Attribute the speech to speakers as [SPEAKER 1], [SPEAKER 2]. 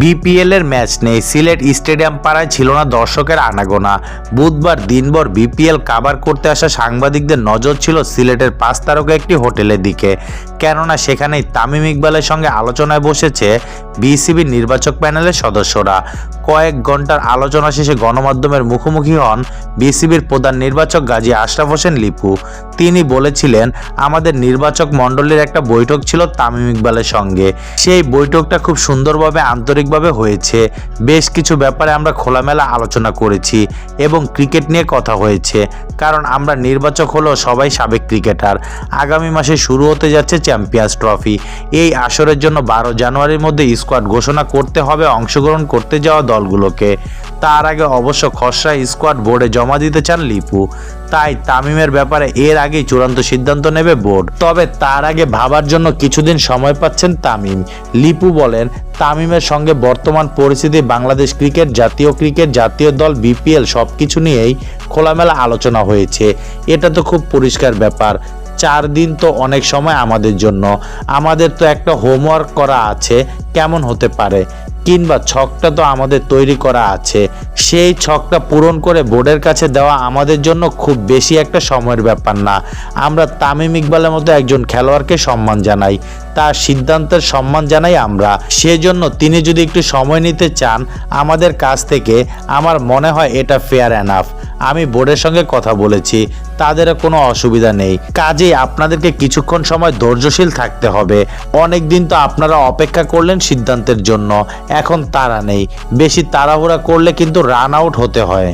[SPEAKER 1] BPL এর match নেই। Sylhet stadium পাড়ায় ছিল না দর্শকের আনাগোনা। বুধবার দিনভর বিপিএল কাভার করতে আসা সাংবাদিকদের নজর ছিল সিলেটের পাঁচ তারকা একটি হোটেলের দিকে। কেননা সেখানেই তামিম ইকবালের সঙ্গে আলোচনায় বসেছে বিসিবির নির্বাচক প্যানেলের সদস্যরা। কয়েক ঘণ্টার আলোচনা শেষে গণমাধ্যমের মুখোমুখি হন বিসিবির প্রধান নির্বাচক গাজী আশরাফ হোসেন লিপু। তিনি বলেছিলেন, আমাদের নির্বাচক মণ্ডলীর একটা বৈঠক ছিল তামিম ইকবালের সঙ্গে। সেই বৈঠকটা খুব সুন্দরভাবে, আন্তরিকভাবে হয়েছে। বেশ কিছু ব্যাপারে আমরা খোলামেলা আলোচনা করেছি এবং ক্রিকেট নিয়ে কথা হয়েছে। কারণ আমরা নির্বাচক হলেও সবাই সাবেক ক্রিকেটার। আগামী মাসে শুরু হতে যাচ্ছে চ্যাম্পিয়ন্স ট্রফি। এই আসরের জন্য বারো জানুয়ারির মধ্যে স্কোয়াড ঘোষণা করতে হবে, অংশগ্রহণ করতে যাওয়া দলগুলোকে। তার আগে অবশ্য খসড়া স্কোয়াড বোর্ডে জমা দিতে চান লিপু। তাই তামিমের ব্যাপারে এর আগেই চূড়ান্ত সিদ্ধান্ত নেবে বোর্ড। তবে তার আগে ভাবার জন্য কিছুদিন সময় পাচ্ছেন তামিম। লিপু বলেন, তামিমের সঙ্গে বর্তমান পরিস্থিতি, বাংলাদেশ ক্রিকেট, জাতীয় ক্রিকেট, জাতীয় দল, বিপিএল সব কিছু নিয়েই খোলামেলা আলোচনা হয়েছে। এটা তো খুব পরিষ্কার ব্যাপার। চার দিন তো অনেক সময় আমাদের জন্য। আমাদের তো একটা হোমওয়ার্ক করা আছে, কেমন হতে পারে? কিংবা ছকটা তো আমাদের তৈরি করা আছে। সেই ছকটা পূরণ করে বোর্ডের কাছে দেওয়া আমাদের জন্য খুব বেশি একটা সময়ের ব্যাপার না। আমরা তামিম ইকবালের মতো একজন খেলোয়াড়কে সম্মান জানাই। তার সিদ্ধান্তের সম্মান জানাই আমরা। সেজন্য তিনি যদি একটু সময় নিতে চান, আমাদের কাছ থেকে আমার মনে হয় এটা ফেয়ার অ্যানাফ আমি বোর্ডের সঙ্গে কথা বলেছি তাদের কোনো অসুবিধা নেই। কাজেই আপনাদেরকে কিছুক্ষণ সময় ধৈর্যশীল থাকতে হবে। অনেক দিন তো আপনারা অপেক্ষা করলেন সিদ্ধান্তের জন্য, এখন তারা নেই। বেশি তাড়াহুড়া করলে কিন্তু রান আউট হতে হয়।